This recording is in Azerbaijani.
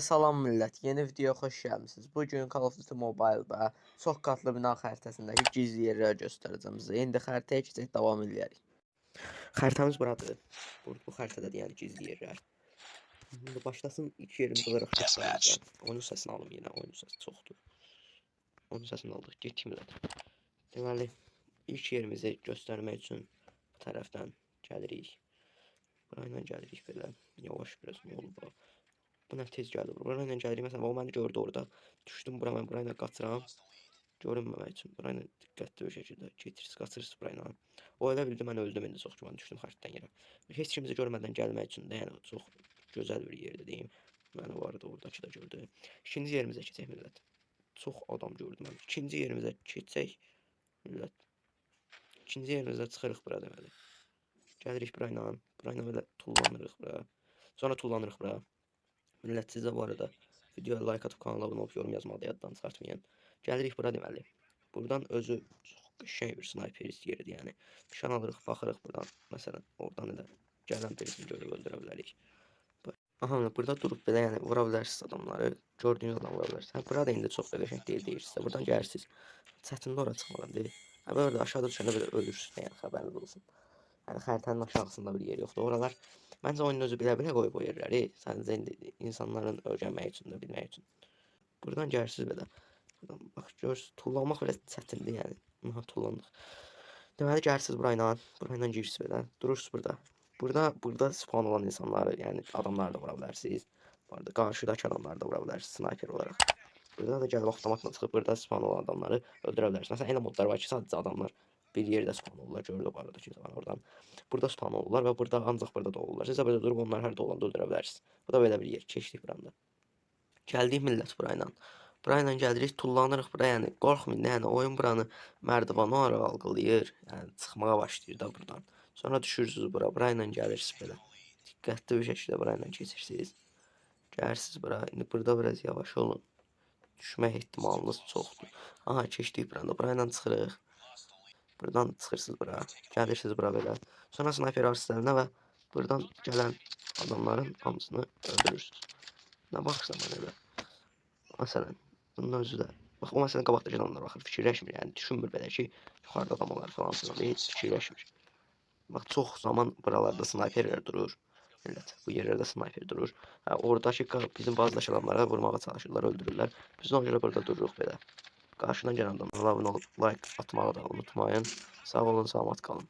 Salam millət, yeni videoya xoş gəlmisiniz. Bu gün Call of Duty Mobile-da çox qatlı bina xəritəsindəki gizli yerləri göstərəcəm sizə. İndi xəritəyə keçək, davam edərik. Xəritəmiz buradır. Bu, bu xəritədə yəni gizli yerlər. İndi başlasın yerimiz olaraq xəritəmizdə. Oyun səsini alım yenə, oyun səsi çoxdur. Oyun səsini aldıq, getdik millət. Deməli, ilk yerimizi göstərmək üçün bu tərəfdən gəlirik. Burayla gəlirik belə. Yavaş biraz ne olub bu. Buna tez gəldi. Burayla gəlirik. Məsələn, o məni gördü orada. Düşdüm bura, mən burayla qaçıram. Görünməmək üçün burayla diqqətli bir şəkildə getirsiniz, qaçırsınız burayla. O elə bildi mən öldüm indi çox güman düşdüm xəritdən yerə. Heç kimisi görmədən gəlmək üçün də yəni çox gözəl bir yerdir deyim. Məni vardı oradakı da gördü. İkinci yerimizə keçək millət. Çox adam gördüm mən. İkinci yerimizə keçək millət. İkinci yerimizə çıxırıq bura deməli. Gəlirik burayla, burayla belə tullanırıq bura. Sonra tullanırıq bura. Millət sizə bu arada videoya like atıb kanala abunə olub yorum yazmağı da yaddan çıxartmayın. Gəlirik bura deməli. Buradan özü çox qəşəng bir snayperist yeridir, yəni. Nişan alırıq, baxırıq buradan. Məsələn, oradan elə gələn birisini görüb öldürə bilərik. Aha, burada durub belə yəni vura bilərsiniz adamları. Gördüyünüz adam vura bilərsiniz. Hə, bura da indi çox da qəşəng deyil deyirsiniz. Buradan gəlirsiniz. Çətindir ora çıxmadan deyil. Hə, böyle aşağıda düşəndə belə ölürsünüz, yəni xəbəriniz olsun. Yəni xəritənin aşağısında bir yer yoxdur. Oralar məncə oyunun özü bilə-bilə qoyub o yerləri. Sadəcə indi insanların öyrənmək üçün də bilmək üçün. Buradan gəlirsiniz belə. Buradan bax görürsüz, tullanmaq belə çətindir yəni. Aha, tullandıq. Deməli gəlirsiniz burayla, burayla girirsiniz belə. Durursunuz burada. Burada burada spawn olan insanları, yəni adamları da vura bilərsiniz. Bu arada qarşıdakı adamları da vura bilərsiniz sniper olaraq. Burada da gəlib avtomatla çıxıb burada spawn olan adamları öldürə bilərsiniz. Məsələn, elə modlar var ki, sadəcə adamlar bir yerdə spawn olurlar. Gördü bu arada ki, zaman oradan. Burada spawn olurlar və burada ancaq burada da olurlar. Siz belə durub onlar hər də olanda öldürə bilərsiniz. Bu da belə bir yer. Keçdik buranda. Gəldik millət burayla. Burayla gəlirik, tullanırıq bura, yəni qorxmayın, yəni oyun buranı mərdivan olaraq algılayır. Yəni çıxmağa başlayır da buradan. Sonra düşürsüz bura, burayla gəlirsiniz belə. Diqqətli bir şəkildə burayla keçirsiniz. Gəlirsiniz bura. İndi burada biraz yavaş olun. Düşmək ehtimalınız çoxdur. Aha, keçdik buranda. Burayla çıxırıq. Buradan çıxırsınız bura. Gəlirsiniz bura belə. Sonra snayper arsenalına və buradan gələn adamların hamısını öldürürsünüz. Nə baxırsan mənə elə? Məsələn, bunun özü də. Bax, o məsələn qabaqdakı adamlar baxır, fikirləşmir, yəni düşünmür belə ki, yuxarıda adam olar falan filan, heç fikirləşmir. Bax, çox zaman buralarda snayperlər durur. Millət, bu yerlərdə snayper durur. Hə, oradakı bizim bazıdakı adamlara vurmağa çalışırlar, öldürürlər. Biz ona görə burada dururuq belə. Qarşıdan gələn adamlara abunə olub like atmağı da unutmayın. Sağ olun, salamat qalın.